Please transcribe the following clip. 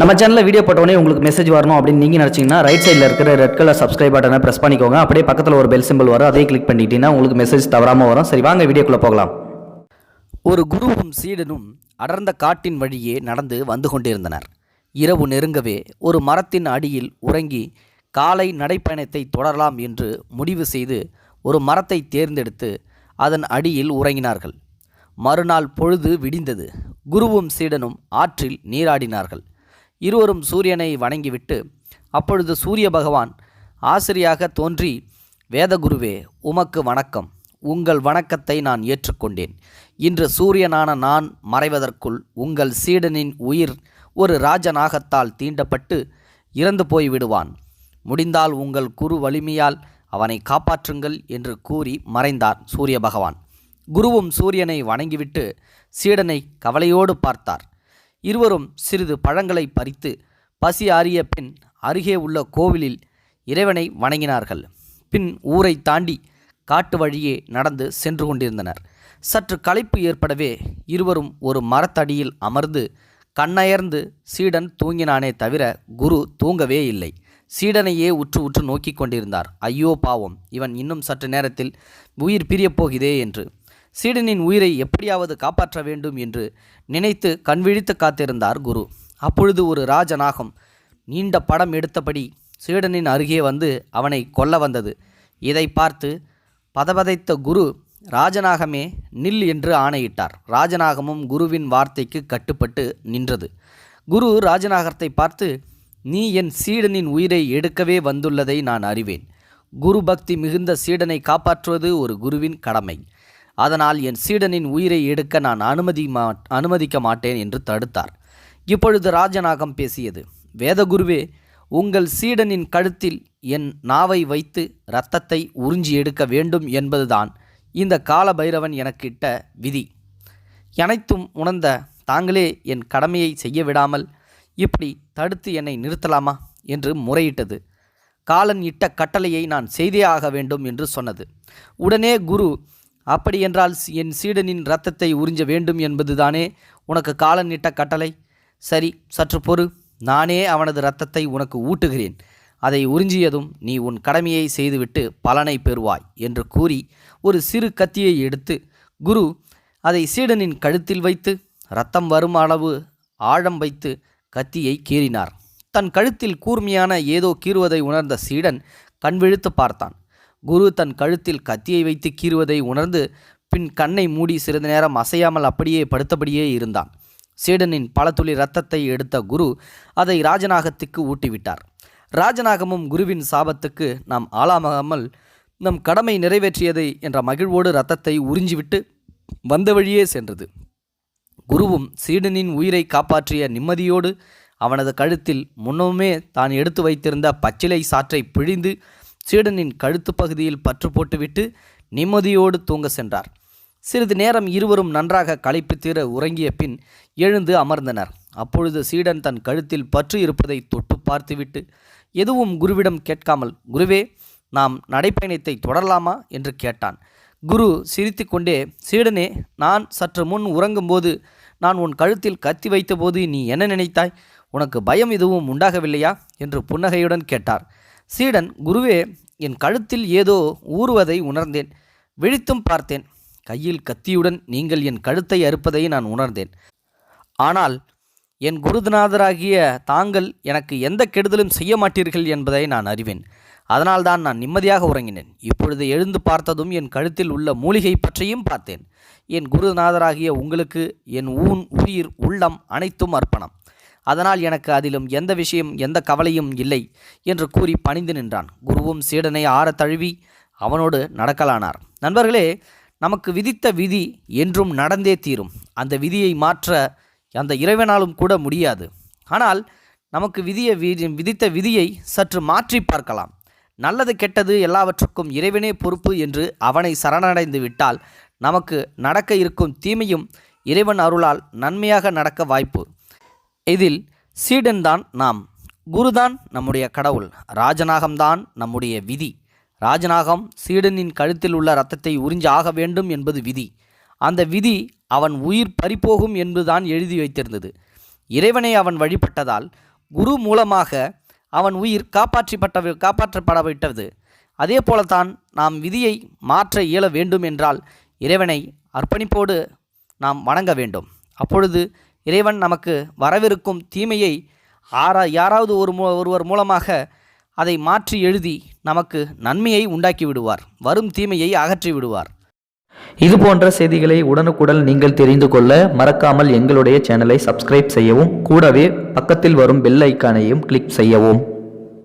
நம்ம சேனலில் வீடியோ போட்டோடனே உங்களுக்கு மெசேஜ் வரணும் அப்படின்னு நீங்கள் நினச்சிங்கன்னா ரைட் சைடில் இருக்கிற ரெட் கலர் சப்ஸ்கிரைப் பட்டனை ப்ரெஸ் பண்ணிக்கோங்க. அப்படியே பக்கத்தில் ஒரு பெல் சிம்பிள் வரும். அதையும் கிளிக் பண்ணிட்டீங்கன்னா உங்களுக்கு மெசேஜ் தவறாமல் வரும். சரி வாங்க வீடியோக்குள்ளே போகலாம். ஒரு குருவும் சீடனும் அடர்ந்த காட்டின் வழியே நடந்து வந்து கொண்டிருந்தனர். இரவு நெருங்கவே ஒரு மரத்தின் அடியில் உறங்கி காலை நடைப்பயணத்தை தொடரலாம் என்று முடிவு செய்து ஒரு மரத்தை தேர்ந்தெடுத்து அதன் அடியில் உறங்கினார்கள். மறுநாள் பொழுது விடிந்தது. குருவும் சீடனும் ஆற்றில் நீராடினார்கள். இருவரும் சூரியனை வணங்கிவிட்டு அப்பொழுது சூரிய பகவான் ஆசிரியாக தோன்றி வேதகுருவே உமக்கு வணக்கம். உங்கள் வணக்கத்தை நான் ஏற்றுக்கொண்டேன். இன்று சூரியனான நான் மறைவதற்குள் உங்கள் சீடனின் உயிர் ஒரு ராஜநாகத்தால் தீண்டப்பட்டு இறந்து போய் விடுவான். முடிந்தால் உங்கள் குரு வலிமையால் அவனை காப்பாற்றுங்கள் என்று கூறி மறைந்தார் சூரிய பகவான். குருவும் சூரியனை வணங்கிவிட்டு சீடனை கவலையோடு பார்த்தார். இருவரும் சிறிது பழங்களை பறித்து பசி ஆறிய பின் அருகே உள்ள கோவிலில் இறைவனை வணங்கினார்கள். பின் ஊரை தாண்டி காட்டு வழியே நடந்து சென்று கொண்டிருந்தனர். சற்று களைப்பு ஏற்படவே இருவரும் ஒரு மரத்தடியில் அமர்ந்து கண்ணயர்ந்து சீடன் தூங்கினானே தவிர குரு தூங்கவே இல்லை. சீடனையே உற்று உற்று நோக்கி கொண்டிருந்தார். ஐயோ பாவம் இவன் இன்னும் சற்று நேரத்தில் உயிர் பிரியப் போகிறதே என்று. சீடனின் உயிரை எப்படியாவது காப்பாற்ற வேண்டும் என்று நினைத்து கண்விழித்து காத்திருந்தார் குரு. அப்பொழுது ஒரு ராஜநாகம் நீண்ட படம் எடுத்தபடி சீடனின் அருகே வந்து அவனை கொல்ல வந்தது. இதை பார்த்து பதபதைத்த குரு ராஜநாகமே நில் என்று ஆணையிட்டார். ராஜநாகமும் குருவின் வார்த்தைக்கு கட்டுப்பட்டு நின்றது. குரு ராஜநாகத்தை பார்த்து நீ என் சீடனின் உயிரை எடுக்கவே வந்துள்ளதை நான் அறிவேன். குரு பக்தி மிகுந்த சீடனை காப்பாற்றுவது ஒரு குருவின் கடமை. அதனால் என் சீடனின் உயிரை எடுக்க நான் அனுமதி மா அனுமதிக்க மாட்டேன் என்று தடுத்தார். இப்பொழுது ராஜநாகம் பேசியது வேதகுருவே உங்கள் சீடனின் கழுத்தில் என் நாவை வைத்து இரத்தத்தை உறிஞ்சி எடுக்க வேண்டும் என்பதுதான் இந்த கால பைரவன் எனக்கிட்ட விதி. அனைத்தும் உணர்ந்த தாங்களே என் கடமையை செய்ய விடாமல் இப்படி தடுத்து என்னை நிறுத்தலாமா? என்று முறையிட்டது. காலன் இட்ட கட்டளையை நான் செய்தே ஆக வேண்டும் என்று சொன்னது. உடனே குரு அப்படியென்றால் என் சீடனின் இரத்தத்தை உறிஞ்ச வேண்டும் என்பதுதானே உனக்கு காலனிட்ட கட்டளை? சரி சற்று பொறு. நானே அவனது இரத்தத்தை உனக்கு ஊட்டுகிறேன். அதை உறிஞ்சியதும் நீ உன் கடமையை செய்துவிட்டு பலனை பெறுவாய் என்று கூறி ஒரு சிறு கத்தியை எடுத்து குரு அதை சீடனின் கழுத்தில் வைத்து ரத்தம் வரும் அளவு ஆழம் வைத்து கத்தியை கீறினார். தன் கழுத்தில் கூர்மையான ஏதோ கீறுவதை உணர்ந்த சீடன் கண்விழித்து பார்த்தான். குரு தன் கழுத்தில் கத்தியை வைத்து கீறுவதை உணர்ந்து பின் கண்ணை மூடி சிறிது நேரம் அசையாமல் அப்படியே படுத்தபடியே இருந்தான். சீடனின் பல துளி இரத்தத்தை எடுத்த குரு அதை ராஜநாகத்துக்கு ஊட்டிவிட்டார். ராஜநாகமும் குருவின் சாபத்துக்கு நாம் ஆளாகாமல் நம் கடமை நிறைவேற்றியதை என்ற மகிழ்வோடு இரத்தத்தை உறிஞ்சிவிட்டு வந்த வழியே சென்றது. குருவும் சீடனின் உயிரை காப்பாற்றிய நிம்மதியோடு அவனது கழுத்தில் முன்னமே தான் எடுத்து வைத்திருந்த பச்சிலை சாற்றை பிழிந்து சீடனின் கழுத்து பகுதியில் பற்று போட்டுவிட்டு நிம்மதியோடு தூங்க சென்றார். சிறிது நேரம் இருவரும் நன்றாக களைப்பு தீர உறங்கிய பின் எழுந்து அமர்ந்தனர். அப்பொழுது சீடன் தன் கழுத்தில் பற்று இருப்பதை தொட்டு பார்த்துவிட்டு எதுவும் குருவிடம் கேட்காமல் குருவே நாம் நடைப்பயணத்தை தொடரலாமா? என்று கேட்டான். குரு சிரித்துக்கொண்டே சீடனே நான் சற்று முன் உறங்கும்போது நான் உன் கழுத்தில் கத்தி வைத்தபோது நீ என்ன நினைத்தாய்? உனக்கு பயம் எதுவும் உண்டாகவில்லையா? என்று புன்னகையுடன் கேட்டார். சீடன் குருவே என் கழுத்தில் ஏதோ ஊறுவதை உணர்ந்தேன். விழித்தும் பார்த்தேன். கையில் கத்தியுடன் நீங்கள் என் கழுத்தை அறுப்பதை நான் உணர்ந்தேன். ஆனால் என் குருநாதராகிய தாங்கள் எனக்கு எந்த கெடுதலும் செய்ய மாட்டீர்கள் என்பதை நான் அறிவேன். அதனால்தான் நான் நிம்மதியாக உறங்கினேன். இப்பொழுது எழுந்து பார்த்ததும் என் கழுத்தில் உள்ள மூலிகை பற்றியும் பார்த்தேன். என் குருநாதராகிய உங்களுக்கு என் ஊன் உயிர் உள்ளம் அனைத்தும் அர்ப்பணம். அதனால் எனக்கு அதிலும் எந்த விஷயம் எந்த கவலையும் இல்லை என்று கூறி பணிந்து நின்றான். குருவும் சீடனை ஆறத் தழுவி அவனோடு நடக்கலானார். நண்பர்களே நமக்கு விதித்த விதி என்றும் நடந்தே தீரும். அந்த விதியை மாற்ற அந்த இறைவனாலும் கூட முடியாது. ஆனால் நமக்கு விதிய விதித்த விதியை சற்று மாற்றி பார்க்கலாம். நல்லது கெட்டது எல்லாவற்றுக்கும் இறைவனே பொறுப்பு என்று அவனை சரணடைந்து விட்டால் நமக்கு நடக்க இருக்கும் தீமையும் இறைவன் அருளால் நன்மையாக நடக்க வாய்ப்பு. இதில் சீடன்தான் நாம் குருதான் நம்முடைய கடவுள் ராஜநாகம்தான் நம்முடைய விதி. ராஜநாகம் சீடனின் கழுத்தில் உள்ள இரத்தத்தை உறிஞ்ச ஆக வேண்டும் என்பது விதி. அந்த விதி அவன் உயிர் பறிபோகும் என்பதுதான் எழுதி வைத்திருந்தது. இறைவனை அவன் வழிபட்டதால் குரு மூலமாக அவன் உயிர் காப்பாற்றிப்பட்ட காப்பாற்றப்படவிட்டது. அதே போலத்தான் நாம் விதியை மாற்ற இயல வேண்டும் என்றால் இறைவனை அர்ப்பணிப்போடு நாம் வணங்க வேண்டும். அப்பொழுது இறைவன் நமக்கு வரவிருக்கும் தீமையை ஆரா யாராவது ஒரு மூ ஒருவர் மூலமாக அதை மாற்றி எழுதி நமக்கு நன்மையை உண்டாக்கி விடுவார். வரும் தீமையை அகற்றி விடுவார். இது போன்ற செய்திகளை உடனுக்குடன் நீங்கள் தெரிந்து கொள்ள மறக்காமல் எங்களுடைய சேனலை சப்ஸ்கிரைப் செய்யவும் கூடவே பக்கத்தில் வரும் பெல் ஐக்கானையும் கிளிக் செய்யவும்.